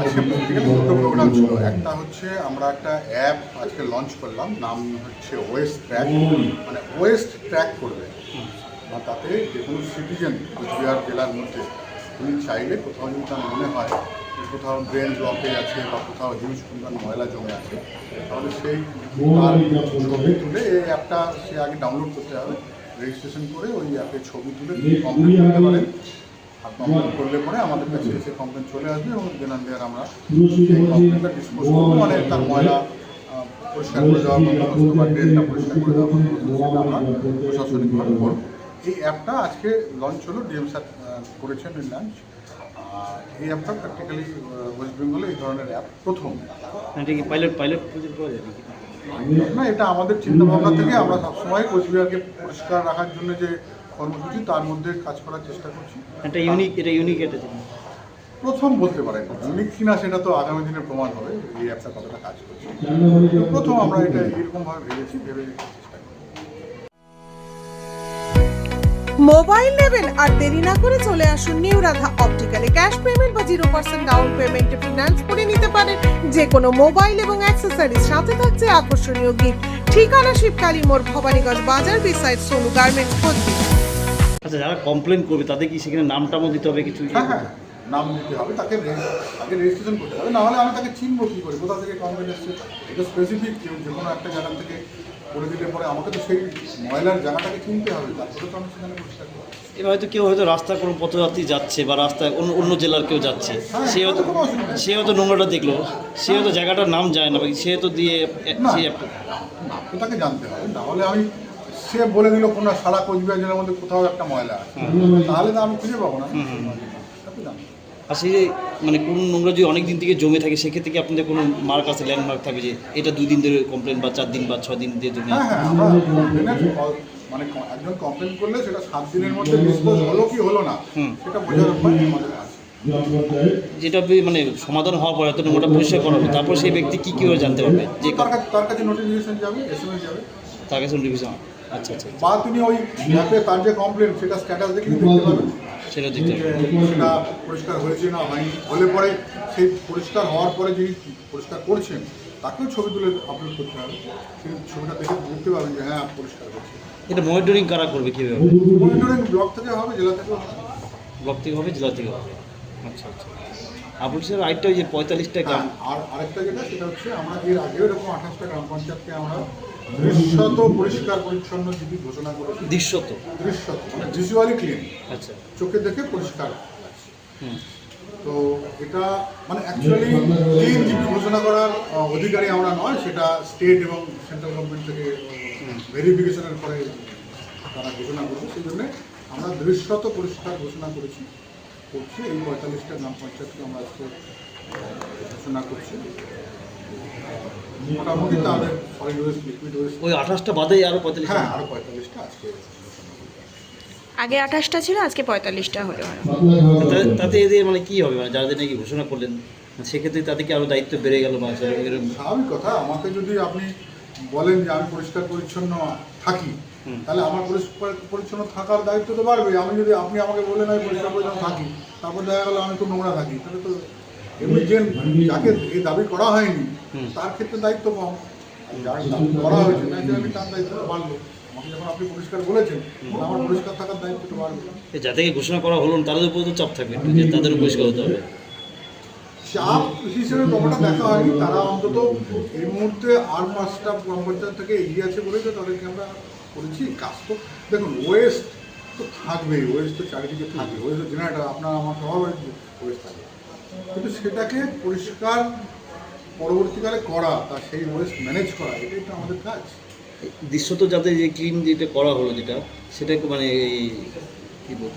আজকে প্র্যাকটিক্যালি দুটো প্রোগ্রাম ছিল একটা হচ্ছে আমরা একটা অ্যাপ আজকে লঞ্চ করলাম, নাম হচ্ছে ওয়েস্ট ট্র্যাক মানে ওয়েস্ট ট্র্যাক করবে। আর তাতে যে কোনো সিটিজেন কোচবিহার জেলার মধ্যে উনি চাইলে কোথাও যদি তার মনে হয় কোথাও ড্রেন ব্লকেজ আছে বা কোথাও হিউজ পরিমাণ ময়লা জমে আছে, তাহলে সেই ছবি তুলে, এই অ্যাপটা সে আগে ডাউনলোড করতে হবে। রেজিস্ট্রেশন করে ওই অ্যাপে ছবি তুলে কমপ্লেন করতে পারেন আর কমপ্লেন করলে পরে আমাদের কাছে এসে কমপ্লেন চলে আসবে এবং অ্যান্ড দেয়ার আমরা সেই কমপ্লেনটা ডিসপোজ করব। মানে তার ময়লা পরিষ্কার করে দেওয়া বন্দোবস্ত বা ড্রেনটা পরিষ্কার করে দেওয়া বন্দোবস্ত সেটা আমরা প্রশাসনিকভাবে করব। এই অ্যাপটা আজকে লঞ্চ হলো ডিএম স্যার করেছেন লঞ্চ এই অ্যাপটা প্র্যাকটিক্যালি ওয়েস্ট বেঙ্গলে এই ধরনের অ্যাপ প্রথম। পাইলট পাইলট করা যাবে না এটা আমাদের চিন্তা ভাবনা থেকে আমরা সবসময় কোচবিহারকে পরিষ্কার রাখার জন্য যে কর্মসূচি তার মধ্যে কাজ করার চেষ্টা করছি। এটা ইউনিক এটা ইউনিক এটা প্রথম বলতে পারেন ইউনিক কিনা সেটা তো আগামী দিনে প্রমাণ হবে এই অ্যাপটা কতটা কাজ করছে। প্রথম আমরা এটা এরকমভাবে ভেবেছি ভেবে চেষ্টা মোবাইল নেবেন আর দেরি না করে চলে আসুন নিউ রাধা অপটিক্যালে ক্যাশ পেমেন্ট বা জিরো পার্সেন্ট ডাউন পেমেন্টে ফিনান্স করে নিতে পারেন। যে কোনো মোবাইল এবং অ্যাক্সেসরিজ সাথে থাকছে আকর্ষণীয় গিফট ঠিকানা শিবকালী মোড় ভবানীগঞ্জ বাজার বিসাইড সোনু গার্মেন্টস আচ্ছা যারা কমপ্লেন করবে তাদের কি সেখানে নাম টামও দিতে হবে কিছু? হ্যাঁ হ্যাঁ নাম দিতে হবে তাকে আগে রেজিস্ট্রেশন করতে হবে। নাহলে আমি তাকে চিনবো কী করে কোথা থেকে কমপ্লেন এসছে এটা স্পেসিফিক কেউ যে কোনো একটা জায়গা থেকে করে দিলে পরে আমাকে তো সেই ময়লার জায়গাটাকে চিনতে হবে তারপরে তো আমি সেখানে পরিষ্কার করব এবার হয়তো কেউ হয়তো রাস্তায় কোনো পথযাত্রী যাচ্ছে বা রাস্তায় অন্য অন্য জেলার কেউ যাচ্ছে হ্যাঁ, সে হয়তো। সে হয়তো নোংরাটা দেখল সে হয়তো জায়গাটার নাম যায় না সে হয়তো দিয়ে তাকে জানতে হবে। নাহলে আমি সে বলে দিল কোনো সারা কোচবিহার জেলার মধ্যে কোথাও একটা ময়লা আছে। তাহলে তো আমি খুঁজে পাবো না। আর সেই যে মানে কোন নোংরা যদি অনেক দিন থেকে জমে থাকে সেক্ষেত্রে কি আপনাদের কোনো মার্ক আছে ল্যান্ডমার্ক থাকবে যে এটা দুই দিন ধরে কমপ্লেন বা চার দিন বা ছয় দিন দিয়ে জমে হ্যাঁ হ্যাঁ মানে একজন কমপ্লেন করলে সেটা সাত দিনের মধ্যে ডিসপোজ হলো কি হলো না। সেটা বোঝার উপায় আমাদের আছে। যেটা মানে সমাধান হওয়ার পরে হয়তো নোংরাটা পরিষ্কার করা হবে তারপর সেই ব্যক্তি কি কীভাবে জানতে পারবে? যে তার কাছে নোটিফিকেশন যাবে এসএমএস যাবে। তার কাছে নোটিফিকেশন বা তিনি ওই অ্যাপে তার যে কমপ্লেন সেটা স্ট্যাটাস দেখে দেখতে পাবেন সেটা সেটা পরিষ্কার হয়েছে না হয়নি হলে পরে সেই পরিষ্কার হওয়ার পরে যিনি পরিষ্কার করছেন তাকেও ছবি তুলে আপলোড করতে হবে। তিনি ছবিটা দেখে বুঝতে পারবেন যে হ্যাঁ পরিষ্কার হচ্ছে এটা মনিটরিং কারা করবে কীভাবে? মনিটরিং ব্লক থেকে হবে জেলা থেকেও হবে। ব্লক থেকে হবে জেলা থেকে হবে। আচ্ছা আচ্ছা। আপনি স্যার আরেকটা ওই যে পঁয়তাল্লিশটা হ্যাঁ, গ্রাম। আর আরেকটা যেটা সেটা হচ্ছে আমরা এর আগেও এরকম আঠাশটা গ্রাম পঞ্চায়েতকে আমরা দৃশ্যত পরিষ্কার পরিচ্ছন্ন জিবি ঘোষণা করেছি। দৃশ্যত। দৃশ্যত মানে ভিজুয়ালি ক্লিন আচ্ছা। চোখে দেখে পরিষ্কার। হুম। তো এটা মানে অ্যাকচুয়ালি ক্লিন জিপি ঘোষণা করার অধিকারী আমরা নয় সেটা স্টেট এবং সেন্ট্রাল গভর্নমেন্ট থেকে ভেরিফিকেশনের পরে তারা ঘোষণা করবে। সেই জন্য আমরা দৃশ্যত পরিষ্কার ঘোষণা করেছি। করছি এই পঁয়তাল্লিশটা গ্রাম পঞ্চায়েতকে আমরা আজকে ঘোষণা করছি। মোটামুটি তাদের সলিড ওয়েস্ট লিকুইড ওয়েস্ট ওই আঠাশটা বাদে আরও পঁয়তাল্লিশটা। হ্যাঁ আরও পঁয়তাল্লিশটা আজকে আগে আঠাশটা ছিল আজকে পঁয়তাল্লিশটা হলো তাতে- তাতে এদের মানে কি হবে? মানে যাদের নাকি ঘোষণা করলেন সেক্ষেত্রে তাদেরকে আরও দায়িত্ব বেড়ে গেল স্বাভাবিক কথা আমাকে যদি আপনি বলেন যে আমি পরিষ্কার পরিচ্ছন্ন থাকি। তাহলে আমার পরিষ্কার পরিচ্ছন্ন থাকার দায়িত্ব তো বাড়বে। আমি যদি আপনি আমাকে বলেন আমি পরিষ্কার পরিচ্ছন্ন থাকি তারপর দেখা গেলো আমি খুব নোংরা থাকি। তাহলে তো এমনি যে যাকে এই দাবি করা হয়নি হুম। তার ক্ষেত্রে দায়িত্ব কম। আর যার দাবি করা হয়েছে না আমি তার দায়িত্বটা বাড়লো আমাকে যখন আপনি পরিষ্কার বলেছেন আমার পরিষ্কার থাকার দায়িত্বটা বাড়বে। এ যাদেরকে ঘোষণা করা হলো তাদের উপর তো চাপ থাকবে একটু যে তাদেরও পরিষ্কার হতে হবে। চাপ হিসেবে ব্যাপারটা দেখা হয়নি। তারা অন্তত এই মুহূর্তে আর পাঁচটা গ্রাম পঞ্চায়েত থেকে এগিয়ে আছে বলেই তো তাদেরকে আমরা করেছি কাজ তো দেখুন ওয়েস্ট তো থাকবেই ওয়েস্ট তো চারিদিকে থাকবে ওয়েস্ট তো জেনারেটার আপনার আমার সবার ওয়েস্ট থাকবে কিন্তু সেটাকে পরিষ্কার পরবর্তীকালে করা তা সেই ওয়েস্ট ম্যানেজ করা এটাই তো আমাদের কাজ। দৃশ্যত যাতে যে ক্লিন যেটা করা হলো যেটা সেটাকে মানে এই কি বলব?